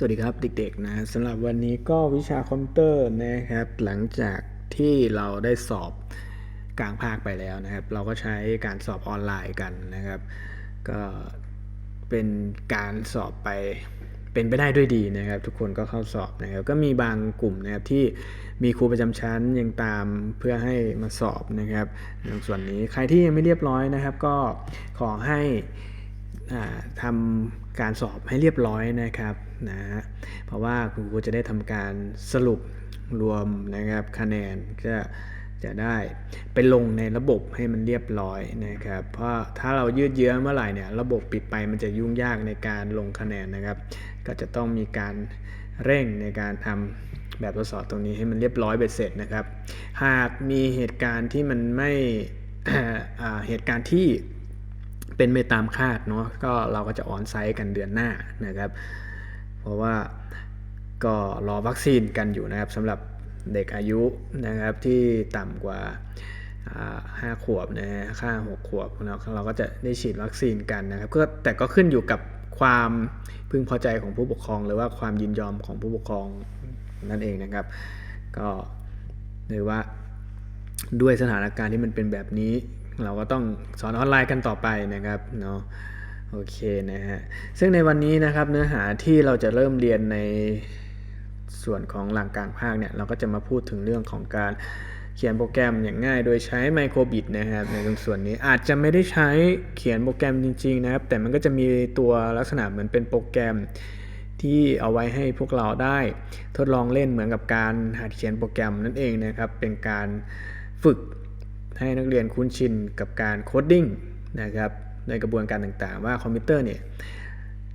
สวัสดีครับเด็กๆนะสำหรับวันนี้ก็วิชาคอมพิวเตอร์นะครับ หลังจากที่เราได้สอบกลางภาคไปแล้วนะครับ เราก็ใช้การสอบออนไลน์กันนะครับ ก็เป็นการสอบไปเป็นไปได้ด้วยดีนะครับ ทุกคนก็เข้าสอบนะครับ ก็มีบางกลุ่มนะครับที่มีครูประจำชั้นยังตามเพื่อให้มาสอบนะครับในส่วนนี้ใครที่ยังไม่เรียบร้อยนะครับ ก็ขอให้ ทำการสอบให้เรียบร้อยนะครับนะฮะเพราะว่าคุณครูจะได้ทำการสรุปรวมนะครับคะแนนก็จะได้ไปลงในระบบให้มันเรียบร้อยนะครับ เพราะถ้าเรายืดเยื้อเมื่อไหร่เนี่ยระบบปิดไปมันจะยุ่งยากในการลงคะแนนนะครับ ก็จะต้องมีการเร่งในการทำแบบทดสอบตรงนี้ให้มันเรียบร้อยเบ็ดเสร็จนะครับ หากมีเหตุการณ์ที่มันไม่เหตุการณ์ที่ เป็นไปตามคาดเนาะก็เราก็จะออนไซต์กันเดือนหน้านะครับ เพราะว่าก็รอวัคซีนกันอยู่นะครับสำหรับเด็กอายุนะครับที่ต่ำกว่าห้าขวบนะฮะค่าหกขวบเราเราก็จะได้ฉีดวัคซีนกันนะครับก็แต่ก็ขึ้นอยู่กับความพึงพอใจของผู้ปกครอง หรือว่าความยินยอมของผู้ปกครองนั่นเองนะครับ ก็หรือว่าด้วยสถานการณ์ที่มันเป็นแบบนี้ เราก็ต้องสอนออนไลน์กันต่อไปนะครับเนาะโอเคนะฮะซึ่งในวันนี้นะครับเนื้อหาที่เราจะเริ่มเรียนในส่วนของหลังกางภาคเนี่ยเราก็จะมาพูดถึงเรื่องของการเขียนโปรแกรมอย่างง่าย โดยใช้ไมโครบิตนะครับในตรงส่วนนี้อาจจะไม่ได้ใช้เขียนโปรแกรมจริง ๆ นะครับ แต่มันก็จะมีตัวลักษณะเหมือนเป็นโปรแกรมที่เอาไว้ให้พวกเราได้ทดลองเล่นเหมือนกับการหัดเขียนโปรแกรมนั่นเองนะครับ เป็นการฝึก ให้นักเรียนคุ้นชินกับการโคดดิ้งนะครับในกระบวนการต่างๆ ว่าคอมพิวเตอร์เนี่ย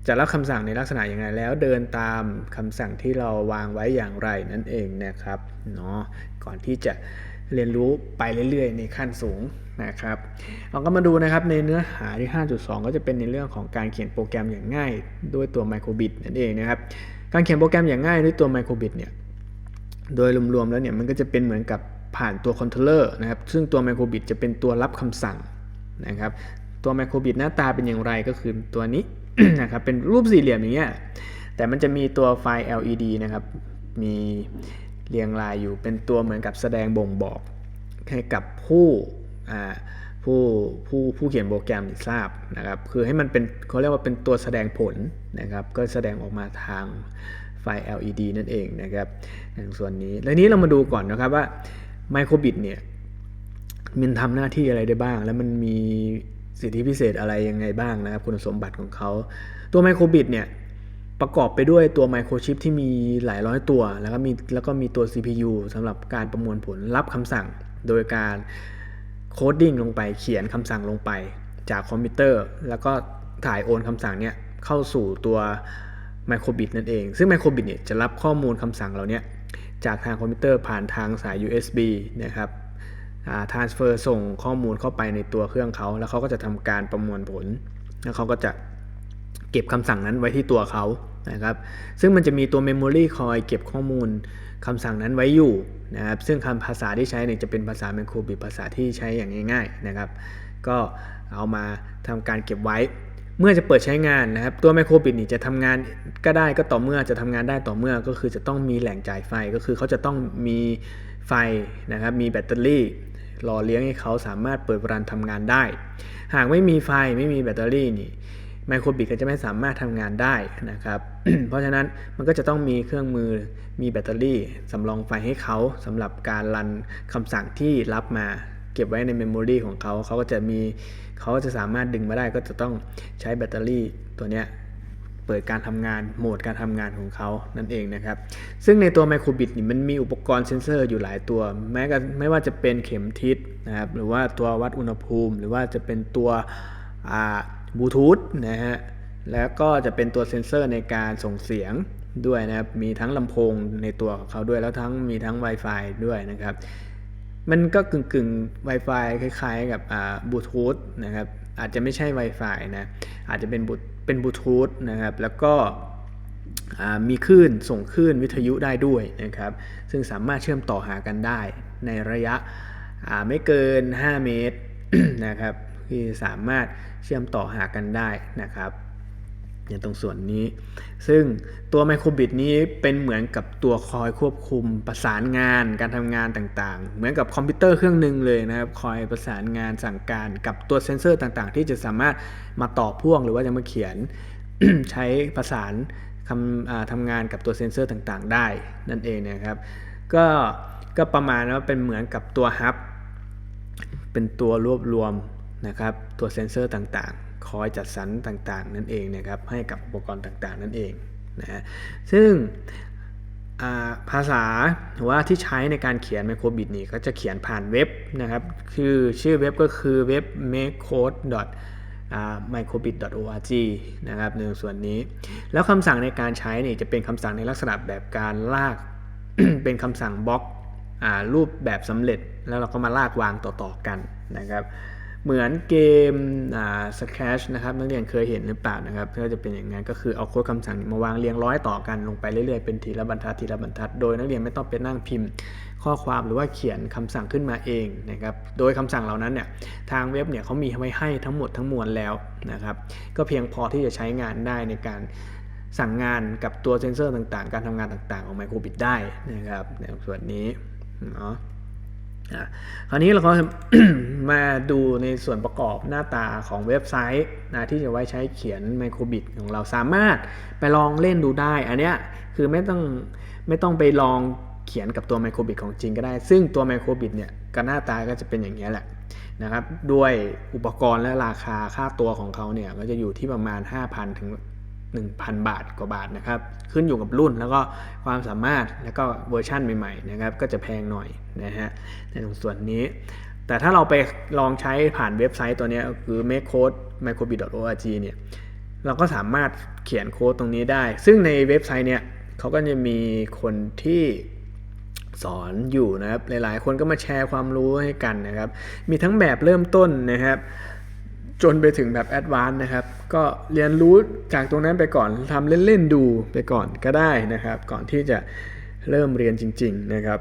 จะรับคำสั่งในลักษณะอย่างไรแล้วเดินตามคำสั่งที่เราวางไว้อย่างไรนั่นเองนะครับเนาะก่อนที่จะเรียนรู้ไปเรื่อยๆ ในขั้นสูงนะครับเราก็มาดูนะครับในเนื้อหาที่ 5.2 ก็จะเป็นในเรื่องของการเขียนโปรแกรมอย่างง่ายด้วยตัวไมโครบิตนั่นเองนะครับการเขียนโปรแกรมอย่างง่ายด้วยตัวไมโครบิตเนี่ยโดยรวมๆแล้วเนี่ยมันก็จะเป็นเหมือนกับ ผ่านตัวคอนโทรลเลอร์นะครับซึ่งตัวไมโครบิตจะเป็นตัวรับคำสั่งนะครับตัวไมโครบิตหน้าตาเป็นอย่างไรก็คือตัวนี้นะครับเป็นรูปสี่เหลี่ยมอย่างเงี้ยแต่มันจะมีตัวไฟล์ LED นะครับมีเรียงรายอยู่เป็นตัวเหมือนกับแสดงบ่งบอกให้กับผู้ผู้ผู้ผู้เขียนโปรแกรมทราบนะครับคือให้มันเป็นเขาเรียกว่าเป็นตัวแสดงผลนะครับก็แสดงออกมาทางไฟ LED นั่นเองนะครับในส่วนนี้ แล้วนี้เรามาดูก่อนนะครับว่า ไมโครบิตเนี่ยมันทำหน้าที่อะไรได้บ้าง แล้วมันมีสิทธิพิเศษอะไรยังไงบ้างนะครับ คุณสมบัติของเขา ตัวไมโครบิตเนี่ยประกอบไปด้วยตัวไมโครชิปที่มีหลายร้อยตัว แล้วก็มีแล้วก็มีตัว CPU สำหรับการประมวลผลรับคำสั่ง โดยการโคดดิ้งลงไปเขียนคำสั่งลงไป จากคอมพิวเตอร์ แล้วก็ถ่ายโอนคำสั่งเนี่ยเข้าสู่ตัวไมโครบิตนั่นเอง ซึ่งไมโครบิตเนี่ยจะรับข้อมูลคำสั่งเราเนี่ย จากทางคอมพิวเตอร์ผ่านทางสาย USB นะครับทรานสเฟอร์ส่งข้อมูลเข้าไปในตัวเครื่องเขา แล้วเขาก็จะทำการประมวลผล แล้วเขาก็จะเก็บคำสั่งนั้นไว้ที่ตัวเขานะครับ ซึ่งมันจะมีตัว Memory คอยเก็บข้อมูลคำสั่งนั้นไว้อยู่นะครับ ซึ่งคำภาษาที่ใช้เนี่ยจะเป็นภาษา m ม c r o b i t ภาษาที่ใช้อย่างง่าย ๆนะครับ ก็เอามาทำการเก็บไว้ เมื่อจะเปิดใช้งานนะครับ ตัวไมโครบิตนี่จะทำงานก็ได้ก็ต่อเมื่อจะทำงานได้ต่อเมื่อก็คือจะต้องมีแหล่งจ่ายไฟก็คือเขาจะต้องมีไฟนะครับมีแบตเตอรี่รอเลี้ยงให้เขาสามารถเปิดรันทำงานได้ หากไม่มีไฟไม่มีแบตเตอรี่นี่ไมโครบิตก็จะไม่สามารถทำงานได้นะครับ เพราะฉะนั้นมันก็จะต้องมีเครื่องมือมีแบตเตอรี่สำรองไฟให้เขาสำหรับการรันคำสั่งที่รับมา เก็บไว้ในเมมโมรีของเขาเขาก็จะมีเขาจะสามารถดึงมาได้ก็จะต้องใช้แบตเตอรี่ตัวเนี้ยเปิดการทำงานโหมดการทำงานของเขานั่นเองนะครับ ซึ่งในตัวไมโครบิตนี่มันมีอุปกรณ์เซ็นเซอร์อยู่หลายตัว แม้กันไม่ว่าจะเป็นเข็มทิศนะครับหรือว่าตัววัดอุณหภูมิ หรือว่าจะเป็นตัวบลูทูธนะฮะแล้วก็จะเป็นตัวเซ็นเซอร์ในการส่งเสียงด้วยนะครับ มีทั้งลำโพงในตัวของเขาด้วยแล้วทั้งมีทั้ง Wi-Fi ด้วยนะครับ มันก็กึ่งกึ่ง Wi-Fi คล้ายๆ กับบลูทูธนะครับ อาจจะไม่ใช่ Wi-Fi นะ อาจจะเป็นบูเป็นบลูทูธนะครับ แล้วก็มีคลื่นส่งคลื่นวิทยุได้ด้วยนะครับ ซึ่งสามารถเชื่อมต่อหากันได้ในระยะไม่เกิน 5 เมตรนะครับที่สามารถเชื่อมต่อหากันได้นะครับ อย่างตรงส่วนนี้ ซึ่งตัวไมโครบิตนี้เป็นเหมือนกับตัวคอยควบคุมประสานงานการทำงานต่างๆ เหมือนกับคอมพิวเตอร์เครื่องหนึ่งเลยนะครับ คอยประสานงานสั่งการกับตัวเซนเซอร์ต่างๆ ที่จะสามารถมาต่อพ่วงหรือว่าจะมาเขียนใช้ประสานคำทำงานกับตัวเซนเซอร์ต่างๆ ได้นั่นเองนะครับ ก็ก็ประมาณว่าเป็นเหมือนกับตัวฮับเป็นตัวรวบรวมนะครับตัวเซนเซอร์ต่างๆ คอยจัดสรรต่างๆ นั่นเองนะครับให้กับอุปกรณ์ต่างๆ นั่นเองนะฮะซึ่งภาษาหรือว่าที่ใช้ในการเขียนไมโครบิตนี่ก็จะเขียนผ่านเว็บนะครับ คือชื่อเว็บก็คือเว็บ makecode microbit.org นะครับในส่วนนี้ แล้วคำสั่งในการใช้นี่จะเป็นคำสั่งในลักษณะแบบการลาก เป็นคำสั่งบล็อกอรูปแบบสำเร็จ แล้วเราก็มาลากวางต่อๆกันนะครับ เหมือนเกมอ่าสแคชนะครับนักเรียนเคยเห็นหรือเปล่านะครับก็จะเป็นอย่างนั้นก็คือเอาโค้ดคำสั่งมาวางเรียงร้อยต่อกันลงไปเรื่อยๆเป็นทีละบรรทัดทีละบรรทัด โดยนักเรียนไม่ต้องไปนั่งพิมพ์ ข้อความหรือว่าเขียนคำสั่งขึ้นมาเองนะครับโดยคำสั่งเหล่านั้นเนี่ยทางเว็บเนี่ยเขามีไว้ให้ทั้งหมดทั้งมวลแล้วนะครับก็เพียงพอที่จะใช้งานได้ในการสั่งงานกับตัวเซนเซอร์ต่างๆ การทำงานต่างๆ ของไมโครบิตได้นะครับในส่วนนี้เนาะะคราวนี้เราก็มาดูในส่วนประกอบหน้าตาของเว็บไซต์นะที่จะไว้ใช้เขียนไมโครบิตของเราสามารถไปลองเล่นดูได้ อันเนี้ยคือไม่ต้องไม่ต้องไปลองเขียนกับตัวไมโครบิตของจริงก็ได้ ซึ่งตัวไมโครบิตเนี่ยก็หน้าตาก็จะเป็นอย่างนี้แหละนะครับ ด้วยอุปกรณ์และราคาค่าตัวของเขาเนี่ยก็จะอยู่ที่ประมาณ 5,000 ถึง 1,000 บาทกว่าบาทนะครับ ขึ้นอยู่กับรุ่นแล้วก็ความสามารถแล้วก็เวอร์ชั่นใหม่ๆนะครับ ก็จะแพงหน่อยนะฮะในตรงส่วนนี้ แต่ถ้าเราไปลองใช้ผ่านเว็บไซต์ตัวนี้คือ makecode microbit.org เนี่ยเราก็สามารถเขียนโค้ดตรงนี้ได้ ซึ่งในเว็บไซต์เนี่ยเขาก็จะมีคนที่สอนอยู่นะครับ หลายๆ คนก็มาแชร์ความรู้ให้กันนะครับ มีทั้งแบบเริ่มต้นนะครับ จนไปถึงแบบแอดวานซ์นะครับ ก็เรียนรู้จากตรงนั้นไปก่อนทำเล่น ๆ ดูไปก่อนก็ได้นะครับ ก่อนที่จะเริ่มเรียนจริง ๆ นะครับ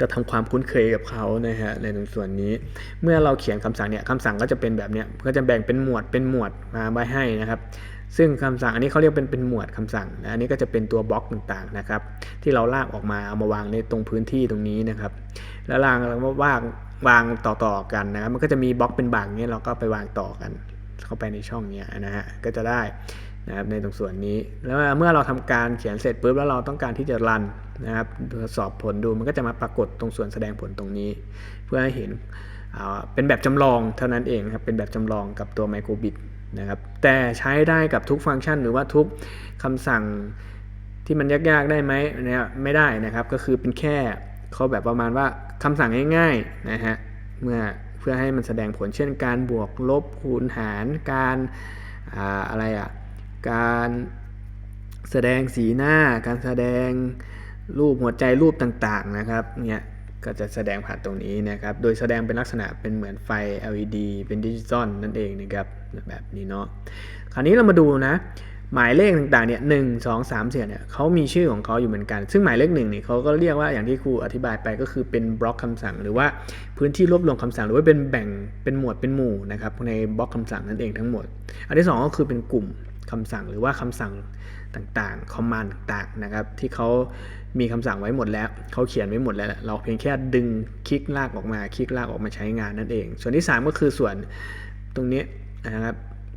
ก็ทำความคุ้นเคยกับเขานะฮะในส่วนนี้ เมื่อเราเขียนคำสั่งเนี่ยคำสั่งก็จะเป็นแบบเนี้ยก็จะแบ่งเป็นหมวดเป็นหมวดมาไว้ให้นะครับ ซึ่งคำสั่งอันนี้เขาเรียกเป็นเป็นหมวดคำสั่งนะอันนี้ก็จะเป็นตัวบล็อกต่างๆนะครับ ที่เราลากออกมาเอามาวางในตรงพื้นที่ตรงนี้นะครับ แล้วลางเราก็วาง วางต่อๆกันนะครับมันก็จะมีบล็อกเป็นบางเนี้ยเราก็ไปวางต่อกัน เข้าไปในช่องเนี้ยนะฮะก็จะได้นะครับในตรงส่วนนี้ แล้วเมื่อเราทำการเขียนเสร็จปุ๊บแล้วเราต้องการที่จะรันนะครับทดสอบผลดูมันก็จะมาปรากฏตรงส่วนแสดงผลตรงนี้ เพื่อให้เห็นเป็นแบบจำลองเท่านั้นเองครับเป็นแบบจำลองกับตัวไมโครบิตนะครับแต่ใช้ได้กับทุกฟังก์ชันหรือว่าทุกคำสั่งที่มันยากๆได้ไหมเนี่ยไม่ได้นะครับ ก็คือเป็นแค่ เขาแบบประมาณว่าคำสั่งง่ายๆนะฮะเมื่อเพื่อให้มันแสดงผลเช่นการบวกลบคูณหารการอาอะไรอะการแสดงสีหน้า การแสดงรูปหัวใจรูปต่างๆนะครับเนี่ยก็จะแสดงผ่านตรงนี้นะครับ โดยแสดงเป็นลักษณะเป็นเหมือนไฟ LED เป็นดิจิตอลนั่นเองนะครับแบบนี้เนาะคราวนี้เรามาดูนะ หมายเลขต่างๆเนี่ยหนึ่งสองสามเสียเนี่ยเขามีชื่อของเขาอยู่เหมือนกัน ซึ่งหมายเลขหนึ่งเนี่ยเขาก็เรียกว่าอย่างที่ครูอธิบายไปก็คือเป็นบล็อกคำสั่ง หรือว่าพื้นที่รวบรวมคำสั่ง หรือว่าเป็นแบ่งเป็นหมวดเป็นหมู่นะครับในบล็อกคำสั่งนั่นเองทั้งหมด อันที่สองก็คือเป็นกลุ่มคำสั่งหรือว่าคำสั่งต่างๆคอมมานด์ต่างๆนะครับที่เขามีคำสั่งไว้หมดแล้วเขาเขียนไว้หมดแล้ว เราเพียงแค่ดึงคลิกลากออกมาคลิกลากออกมาใช้งานนั่นเอง ส่วนที่ 3 ก็คือส่วนตรงนี้นะครับ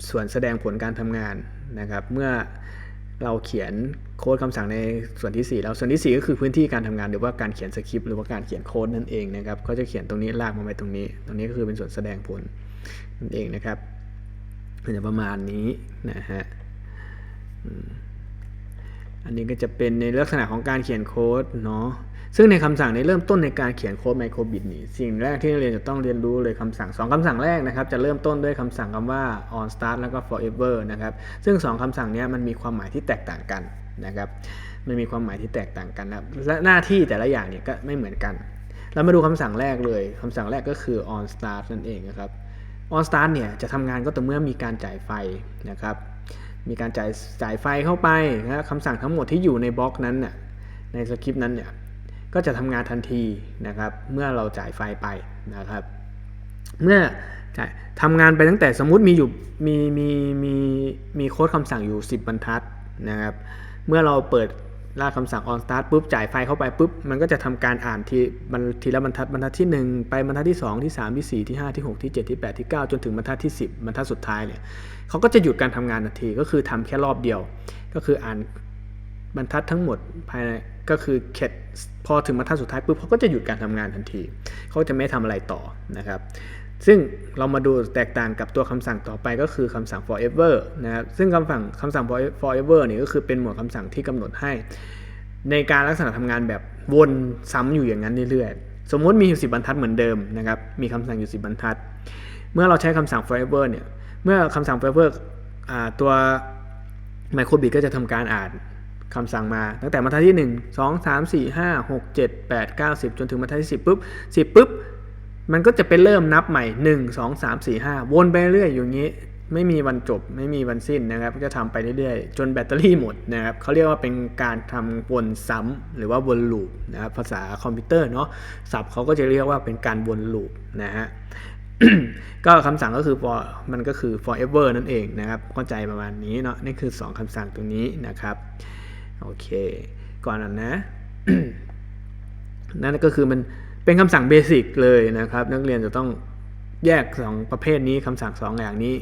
ส่วนแสดงผลการทำงาน นะครับเมื่อเราเขียนโค้ดคำสั่งในส่วนที่ 4 แล้วส่วนที่ 4 ก็คือพื้นที่การทำงานหรือว่าการเขียนสคริปต์หรือว่าการเขียนโค้ดนั่นเองนะครับก็จะเขียนตรงนี้ลากมาไว้ตรงนี้ ตรงนี้ก็คือเป็นส่วนแสดงผลนั่นเองนะครับก็จะประมาณนี้นะฮะอันนี้ก็จะเป็นในลักษณะของการเขียนโค้ดเนาะ ซึ่งในคำสั่งในเริ่มต้นในการเขียนโค้ดไมโครบิตนี่สิ่งแรกที่นักเรียนจะต้องเรียนรู้เลยคำสั่งสองคำสั่งแรกนะครับจะเริ่มต้นด้วยคำสั่งคำว่า on start แล้วก็ forever นะครับซึ่งสองคำสั่งนี้มันมีความหมายที่แตกต่างกันนะครับมันมีความหมายที่แตกต่างกันนะและหน้าที่แต่ละอย่างเนี่ยก็ไม่เหมือนกัน เรามาดูคำสั่งแรกเลยคำสั่งแรกก็คือ on start นั่นเองนะครับ on start เนี่ยจะทำงานก็ต่อเมื่อมีการจ่ายไฟนะครับมีการจ่ายจ่ายไฟเข้าไปนะคำสั่งทั้งหมดที่อยู่ในบล็อกนั้นน่ะในสคริปต์นั้นเนี่ย ก็จะทำงานทันทีนะครับ เมื่อเราจ่ายไฟไปนะครับ เมื่อใช่ทำงานไปตั้งแต่สมมุติมีอยู่มีมีมีมีโค้ดคำสั่งอยู่ 10 บรรทัดนะครับ เมื่อเราเปิดรากคำสั่ง on start ปุ๊บจ่ายไฟเข้าไปปุ๊บมันก็จะทำการอ่านทีบรรทีละบรรทัดบรรทัดที่ 1 ไปบรรทัดที่ 2 ที่ 3 ที่ 4 ที่ 5 ที่ 6 ที่ 7 ที่ 8 ที่ 9 จนถึงบรรทัดที่ 10 บรรทัดสุดท้ายเนี่ยเขาก็จะหยุดการทำงานทันทีก็คือทำแค่รอบเดียว ก็คืออ่านบรรทัดทั้งหมดภายใน ก็คือเข็ดพอถึงบรรทัดสุดท้ายปุ๊บเขาก็จะหยุดการทำงานทันที เขาจะไม่ทำอะไรต่อนะครับ ซึ่งเรามาดูแตกต่างกับตัวคำสั่งต่อไปก็คือคำสั่ง forever นะครับซึ่งคำสั่งคำสั่ง forever นี่ก็คือเป็นหมวดคำสั่งที่กำหนดให้ ในการลักษณะทำงานแบบวนซ้ำอยู่อย่างนั้นเรื่อยๆ สมมติมีอยู่10บรรทัดเหมือนเดิมนะครับมีคำสั่งอยู่10บรรทัด เมื่อเราใช้คำสั่ง forever เนี่ยเมื่อคำสั่ง forever ตัว Microbit ก็จะทำการอ่าน คำสั่งมาตั้งแต่บรรทัดที่ 1 2 3 4 5 6 7 8 9 10 จนถึงบรรทัดที่ 10ปุ๊บ10ปุ๊บมันก็จะเป็นเริ่มนับใหม่ 1 2 3 4 5 วนไปเรื่อยอย่างนี้ ไม่มีวันจบไม่มีวันสิ้นนะครับ ก็จะทำไปเรื่อยๆ จนแบตเตอรี่หมดนะครับเขาเรียกว่าเป็นการทำวนซ้ำหรือว่าวนลูปนะครับภาษาคอมพิวเตอร์เนาะศัพท์เขาก็จะเรียกว่าเป็นการวนลูปนะฮะก็คำสั่งก็คือ for มันก็คือ forever นั่นเองนะครับเข้าใจประมาณนี้เนาะนี่คือ 2คำสั่งตรงนี้นะครับ โอเค ก่อนนั้นนะนั่นก็คือมันเป็นคำสั่งเบสิกเลยนะครับ นักเรียนจะต้องแยก 2 ประเภทนี้คำสั่ง 2 อย่างนี้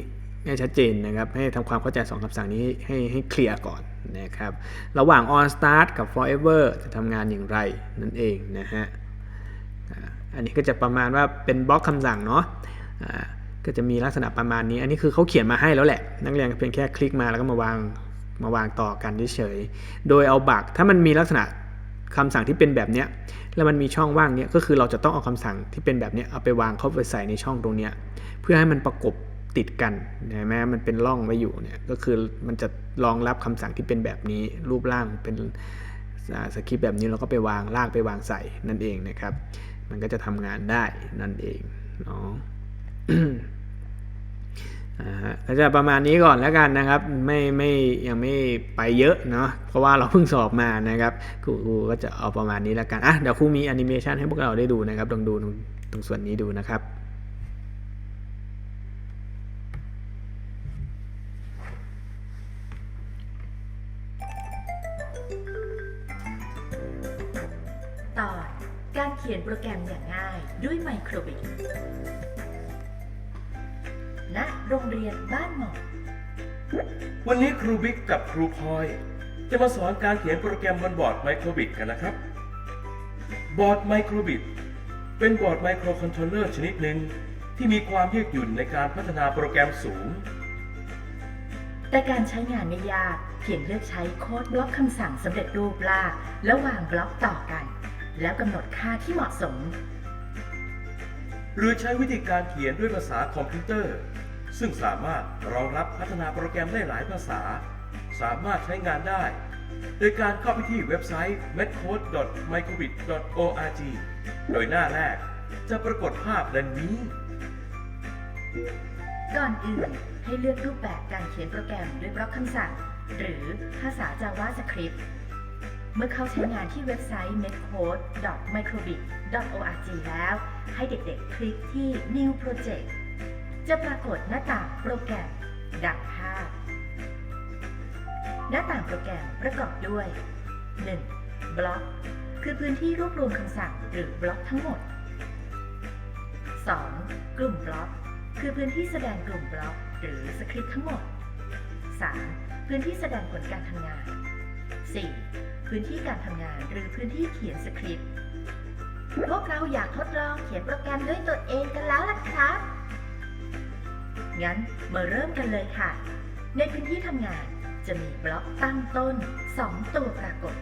ให้ชัดเจนนะครับ ให้ทำความเข้าใจ 2คำสั่งนี้ให้ให้เคลียร์ก่อนนะครับ ระหว่าง on start กับ forever จะทำงานอย่างไรนั่นเองนะฮะอันนี้ก็จะประมาณว่าเป็นบล็อกคำสั่งเนาะก็จะมีลักษณะประมาณนี้ อันนี้คือเขาเขียนมาให้แล้วแหละ นักเรียนเพียงแค่คลิกมาแล้วก็มาวาง มาวางต่อกันเฉยๆโดยเอาบักถ้ามันมีลักษณะคำสั่งที่เป็นแบบเนี้ยแล้วมันมีช่องว่างเนี้ยก็คือเราจะต้องเอาคำสั่งที่เป็นแบบเนี้ยเอาไปวางเข้าไปใส่ในช่องตรงเนี้ยเพื่อให้มันประกบติดกันเห็นไหมมันเป็นร่องไว้อยู่เนี่ยก็คือมันจะรองรับคำสั่งที่เป็นแบบนี้รูปร่างเป็นสคริปต์แบบนี้เราก็ไปวางลากไปวางใส่นั่นเองนะครับ มันก็จะทำงานได้นั่นเองเนาะอ่าฮะ ก็จะประมาณนี้ก่อนแล้วกันนะครับ ไม่ไม่ยังไม่ไปเยอะเนาะเพราะว่าเราเพิ่งสอบมานะครับครูครูก็จะเอาประมาณนี้แล้วกันอะเดี๋ยวครูมีแอนิเมชันให้พวกเราได้ดูนะครับลองดูตรงตรงส่วนนี้ดูนะครับตอนการเขียนโปรแกรมอย่างง่ายด้วยไมโครบิ t ณโรงเรียนบ้านหมอกวันนี้ครูบิ๊กกับครูพลอย จะมาสอนการเขียนโปรแกรมบนบอร์ดไมโครบิ t กันนะครับ บอร์ดไมโครบิ t เป็นบอร์ดไมโครคอนโทรลเลอร์ชนิดหนึ่งที่มีความยืดหยุ่นในการพัฒนาโปรแกรมสูง แต่การใช้งานไม่ยากเพียงเลือกใช้โค้ดบล็อกคำสั่งสำเร็จรูปลากแล้ววางบล็อกต่อกัน แล้วกำหนดค่าที่เหมาะสม หรือใช้วิธีการเขียนด้วยภาษาคอมพิวเตอร์ ซึ่งสามารถรองรับพัฒนาโปรแกรมได้หลายภาษา สามารถใช้งานได้ โดยการเข้าไปที่เว็บไซต์ metcode.microbit.org โดยหน้าแรกจะปรากฏภาพดังนี้ ก่อนอื่นให้เลือกรูปแบบการเขียนโปรแกรมด้วยบล็อกคำสั่ง หรือภาษา JavaScript เมื่อเข้าใช้งานที่เว็บไซต์ metcode.microbit.org แล้ว ให้เด็กๆ คลิกที่ New Project จะปรากฏหน้าต่างโปรแกรมดังภาพ หน้าต่างโปรแกรมประกอบด้วย 1. บล็อก คือพื้นที่รวบรวมคำสั่งหรือบล็อกทั้งหมด 2. กลุ่มบล็อก คือพื้นที่แสดงกลุ่มบล็อก หรือสคริปต์ทั้งหมด 3. พื้นที่แสดงผลการทำงาน 4. พื้นที่การทำงานหรือพื้นที่เขียนสคริปต์ พวกเราอยากทดลองเขียนโปรแกรมด้วยตัวเองกันแล้วล่ะครับ งั้นมาเริ่มกันเลยค่ะ ในพื้นที่ทำงานจะมีบล็อกตั้งต้น 2 ตัวปรากฏ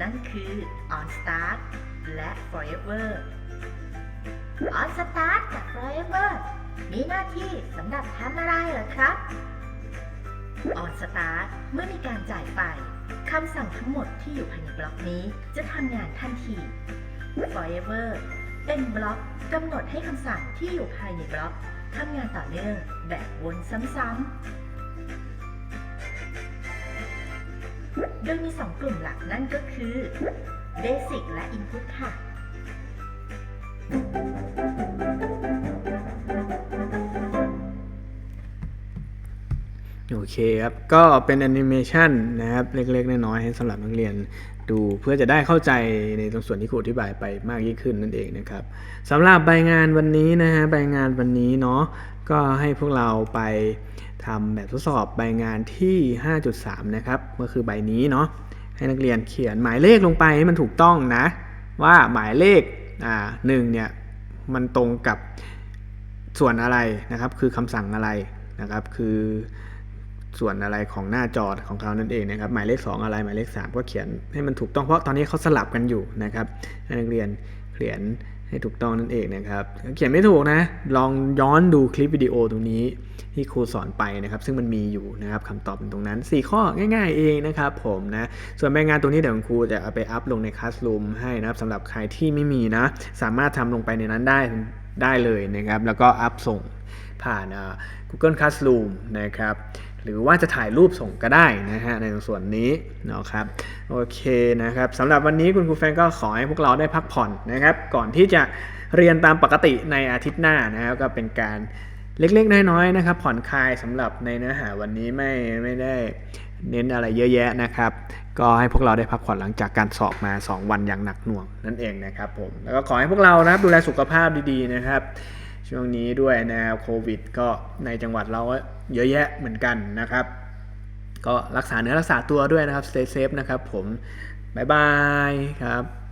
นั่นคือ on start และ forever on start กับ forever มีหน้าที่สำหรับทำอะไรเหรอครับ on start เมื่อมีการจ่ายไฟคำสั่งทั้งหมดที่อยู่ภายในบล็อกนี้จะทำงานทันที forever เป็นบล็อกกำหนดให้คำสั่งที่อยู่ภายในบล็อก ทำงานต่อเนื่องแบบวนซ้ำๆ โดยมี 2 กลุ่มหลักนั่นก็คือ Basic และ Input ค่ะ เคครับ ก็เป็นแอนิเมชันนะครับ เล็กๆ น้อยๆให้สำหรับนักเรียนดูเพื่อจะได้เข้าใจในตรงส่วนที่ครูอธิบายไปมากยิ่งขึ้นนั่นเองนะครับสำหรับใบงานวันนี้นะฮะใบงานวันนี้เนาะก็ให้พวกเราไปทำแบบทดสอบใบงานที่ 5.3 นะครับก็คือใบนี้เนาะให้นักเรียนเขียนหมายเลขลงไปให้มันถูกต้องนะ ว่าหมายเลขอ่าหนึ่งเนี่ยมันตรงกับส่วนอะไรนะครับ คือคำสั่งอะไรนะครับ คือ ส่วนอะไรของหน้าจอของเขานั่นเองนะครับหมายเลข 2 อะไรหมายเลข 3 ก็เขียนให้มันถูกต้องเพราะตอนนี้เขาสลับกันอยู่นะครับให้นักเรียนเขียนให้ถูกต้องนั่นเองนะครับเขียนไม่ถูกนะ ลองย้อนดูคลิปวิดีโอตรงนี้ที่ครูสอนไปนะครับ ซึ่งมันมีอยู่นะครับคำตอบเป็นตรงนั้น 4 ข้อง่าย ๆ เองนะครับผมนะส่วนใบงานตรงนี้เดี๋ยวครูจะเอาไปอัพลงใน Classroom ให้นะครับสำหรับใครที่ไม่มีนะ สามารถทำลงไปในนั้นได้ได้เลยนะครับ แล้วก็อัพส่งผ่าน Google Classroom นะครับ หรือว่าจะถ่ายรูปส่งก็ได้นะฮะในส่วนนี้นะครับโอเคนะครับสำหรับวันนี้คุณครูแฟนก็ขอให้พวกเราได้พักผ่อนนะครับ ก่อนที่จะเรียนตามปกติในอาทิตย์หน้านะครับก็เป็นการเล็กๆ น้อยๆนะครับ ผ่อนคลายสำหรับในเนื้อหาวันนี้ไม่ไม่ได้เน้นอะไรเยอะแยะนะครับ ก็ให้พวกเราได้พักผ่อนหลังจากการสอบมา 2 วันอย่างหนักหน่วงนั่นเองนะครับผมแล้วก็ขอให้พวกเรานะครับดูแลสุขภาพดีๆนะครับ ช่วงนี้ด้วยนะครับโควิด ก็ในจังหวัดเรา เยอะแยะเหมือนกันนะครับ ก็รักษาเนื้อรักษาตัวด้วยนะครับ stay safe นะครับผม บ๊ายบายครับ